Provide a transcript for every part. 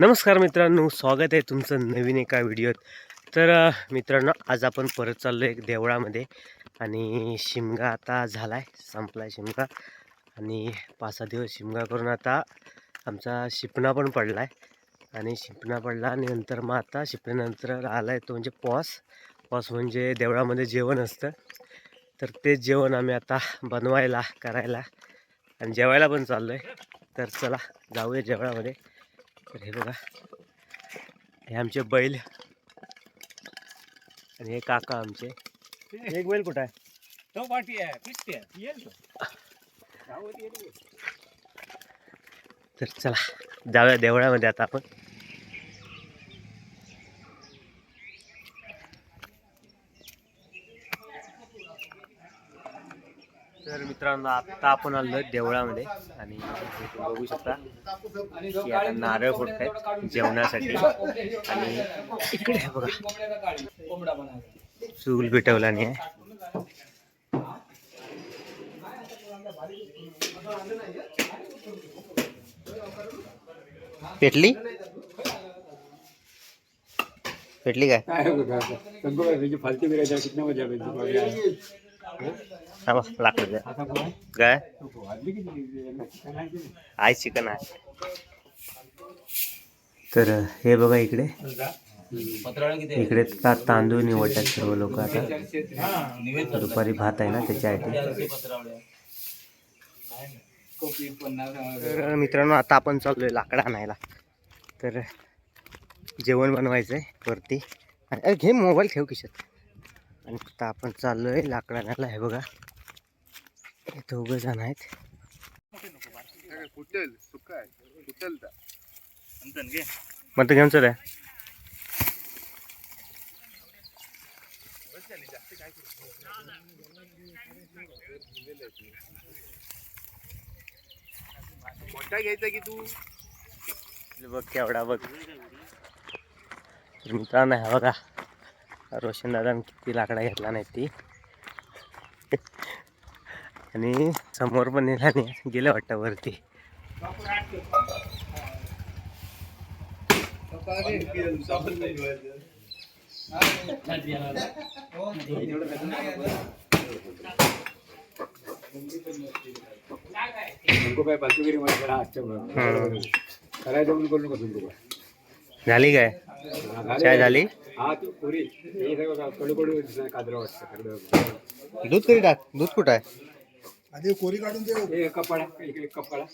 नमस्कार मित्रांनो स्वागत आहे तुमचं नवीन एका व्हिडिओत. तर मित्रांनो आज आपण परत चाललो आहे देवळामध्ये आणि शिमगा आता झाला आहे संपला आहे शिमगा. आणि पाच सहा दिवस शिमगा करून आता आमचा शिपणा पण पडला आहे आणि शिपणा पडला आणि नंतर मग आता शिपण्यानंतर आला आहे तो म्हणजे पॉस. पॉस म्हणजे देवळामध्ये जेवण असतं. तर तेच जेवण आम्ही आता बनवायला करायला आणि जेवायला पण चाललो आहे तर चला जाऊया जेवणामध्ये. तर हे बघा. हे आमचे बैल. आणि हे काका आमचे. एक बैल कुठं आहे? तो पाठी आहे पिसते आहे. येईल. तर चला जाऊया देवळामध्ये आता आपण. मित्रांनो आता आपण आलो देवळामध्ये आणि बघू शकता की आता नारळ फोडत आहेत जेवणासाठी. आणि इकडे आहे बघा. चूल पेटवला नाही आहे. पेटली? पेटली काय? फालतू हा लाकूड काय? आहे चिकन आहे. तर हे बघा इकडे. इकडे ता तांदूळ निवडतात सर्व लोक आता. दुपारी भात आहे ना त्याच्यासाठी तर मित्रांनो आता आपण चाललोय लाकडं आणायला. तर जेवण बनवायचं आहे वरती घे मोबाईल ठेव खिशात. आणि आता आपण चाललोय लाकडं आणायला हे बघा. दोघं जण आहेत. मग घेऊन चल घ्यायचा की तू? बघ केवढा बघ. तर मित्रांनो हा बघा. रोशन दादा किती लाकडा घेतला नाही ती. आणि समोर पण नेला नाही गेलं वाटतं वरती झाली काय? काय चाय झाली? दूध कधी टाक दूध कुठं आहे? आधी कोरी काढून दे. हे कपाळा इकडे कपाळा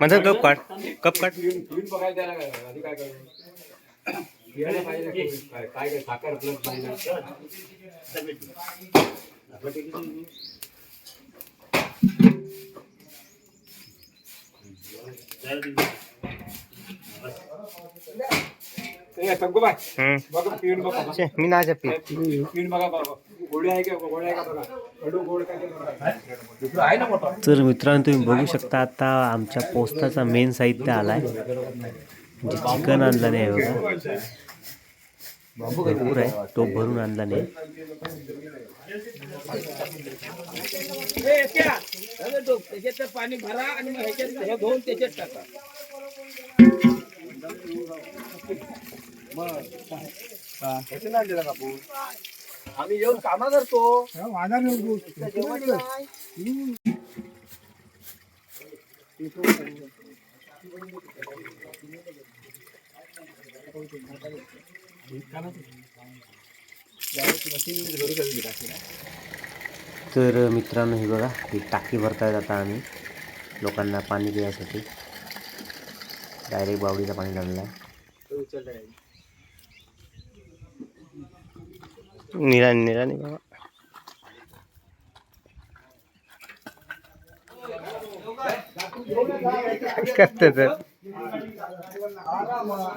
माझा कप काढ कप पिऊन बघायला त्याला काय आधी काय करू पाहिजे काय काय साखर प्लस पाहिजे बघा पिऊन बघा छे, मी नाही पी पिऊन. बघा बघा. गोळी आहे का गोळी आहे का बघा. कडू गोड काय ते बघा. दुसरं आहे ना मोठा. तर मित्रांनो तुम्ही बघू शकता आता आमच्या पोस्ताचा मेन साहित्य आलाय. म्हणजे चिकन आणलं नाही बघा. भरपूर आहे. टोप भरून आणला नाही. त्याच्यात पाणी भरा आणि मग ह्याच्यात हे धुवून त्याच्यात टाका. आम्ही येऊन कामा करतो तर मित्रांनो हे बघा ही टाकी भरतायत आता आम्ही. लोकांना पाणी पिण्यासाठी. डायरेक्ट बावडीचं पाणी लागलं आहे निरा निरा नाही बाबा काय करते तर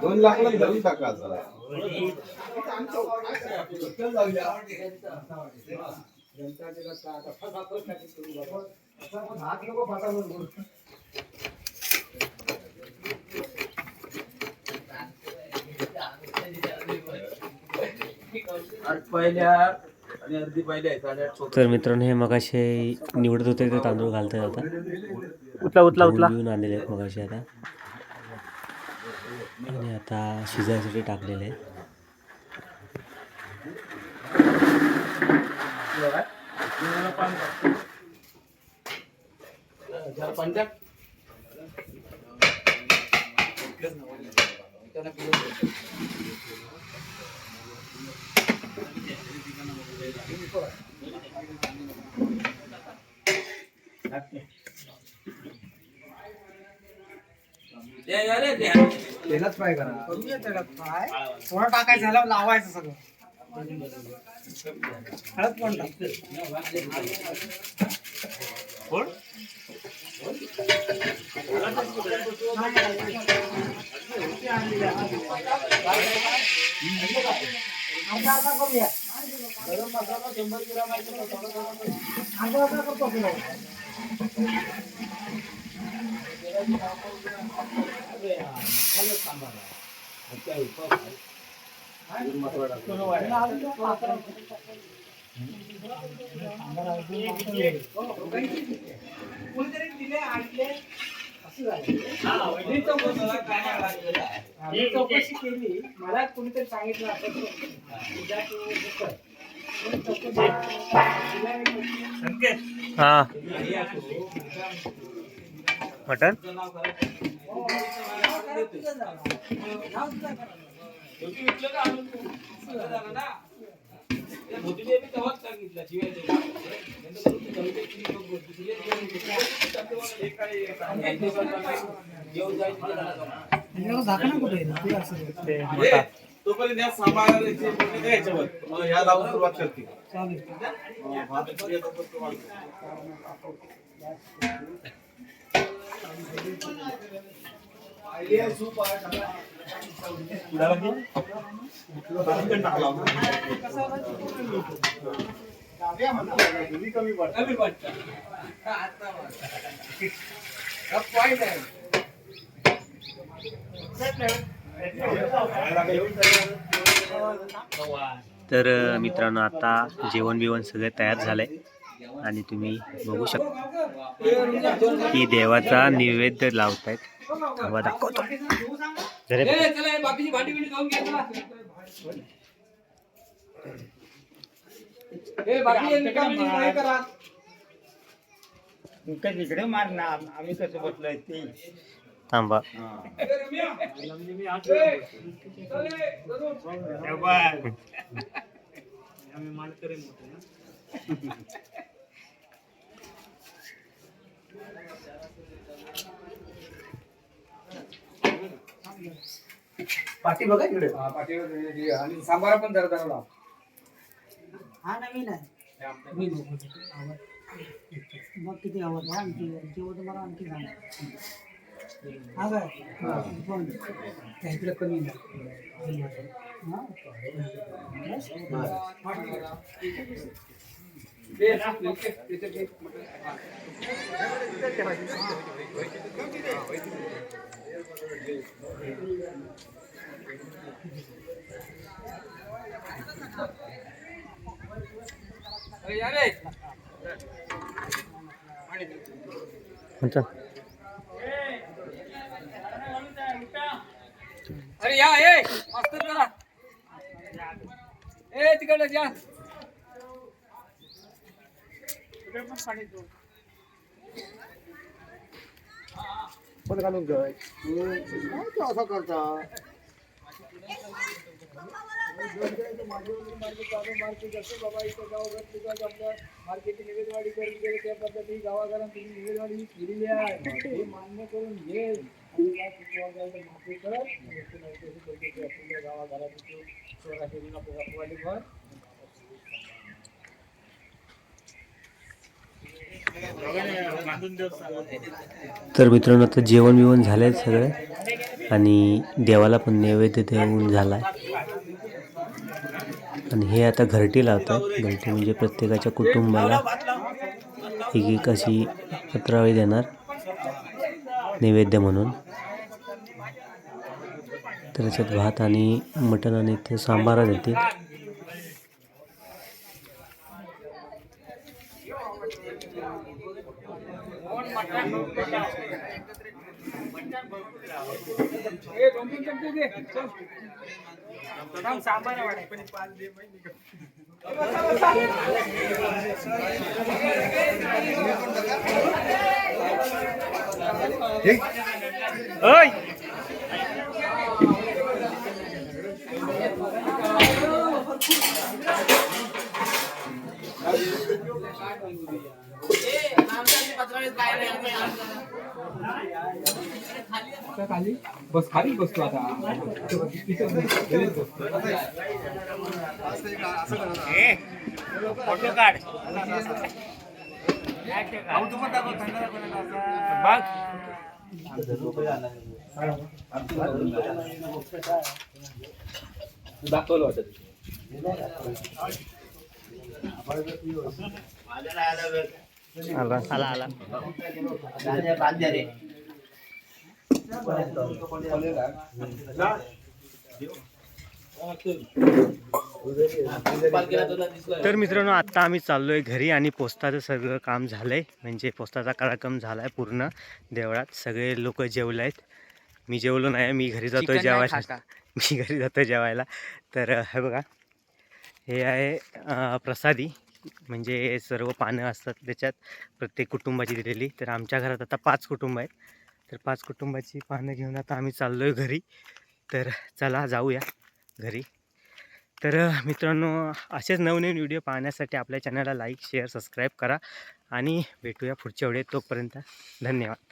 दोन लाख धरून टाका पहिल्या आणि अर्धी पहिल्या साडेआठ तर मित्रांनो हे मगाशी निवडत होते ते तांदूळ घालतात आता. उचला उचला उचला आणलेले आहेत मगाशी आता. आणि आता शिजायसाठी टाकलेले आहेत. तेलाच फ्राय करा. थोडं टाकायचं झालं लावायचं सगळं. हळद पण टाक. अर्धा अर्धा करूया. अर्धा अर्धा करतो आपण. कोणीतरी दिले आणले मी चौकशी- मी चौकशी केली मला कोणीतरी सांगितलं असं हां मटन झाकणं कुठे आहे? ते असं ते मोठा तोपर्यंत या सांबाराचे पूर्ण काय याच्यावर मग ह्या लावून सुरुवात करते चालेल मग भात वगैरे येतो पण तो कमी पॉईंट आहे तर मित्रांनो आता जेवण बिवण सगळं तयार झालंय आणि तुम्ही बघू शकता की देवाचा नैवेद्य लावतायत. थांबा दाखवतो. जरा हे बाकी नाही करा तिकडे मारणार आम्ही कसं बसलोय ते थांबा ए, रम्या. ए, चल ए, धरून. पाठी बघा इकडे हा, पाठीवर आहे. आणि सांबारा पण जरा जरा लाव. हा नवीन आहे मी नको. आवड. मग किती आवड आणखी जेवढं तुम्हाला आणखी सांग हा काय पण त्या इकडे कमी नाही हा? दे ना, इथे, इथे दे. अरे या रे. म्हणता अरे या ए मास्तर जरा ए तिकडे या पण घालून काय असं करता मार्केटची निवेदवाडी करून गेले त्या गावागावात तुम्ही निवेदवाडी ही केलेली आहे. हे मान्य करून घे. आणि काय तर माफी असलेल्या पोगापोगाली भर तर मित्रांनो आता जेवण बिवण झालंय सगळं. आणि देवाला पण नैवेद्य देऊन झालाय. आणि हे आता घरटी लावतात घरटी म्हणजे प्रत्येकाच्या कुटुंबाला एक एक अशी पत्रावळी देणार? नैवेद्य म्हणून. तर त्याच्यात भात आणि मटण आणि ते सांबारा देते दे सांबार आहे बसा, खाली बस खाली बसतो आता. फोटो काढ दाखवलं होतं आला आला आला तर मित्रांनो आत्ता आम्ही चाललोय घरी आणि पोस्टाचं सगळं काम झालंय. म्हणजे पोस्टाचा कार्यक्रम झालाय पूर्ण देवळात. सगळे लोक जेवले आहेत मी जेवलो नाही मी घरी जातो जेवायला. मी घरी जातो जेवायला. तर हे बघा. हे आहे प्रसादी. म्हणजे सर्व पानं असतात त्याच्यात. प्रत्येक कुटुंबाची दिलेली. तर आमच्या घरात आता पाच कुटुंब आहेत. तर पाच कुटुंबाची पानं घेऊन आता आम्ही चाललो आहे घरी. तर चला जाऊया घरी. तर मित्रांनो असेच नवनवीन व्हिडिओ पाहण्यासाठी आपल्या चॅनलला लाईक शेअर सबस्क्राईब करा आणि भेटूया पुढच्या वेळेत तोपर्यंत धन्यवाद.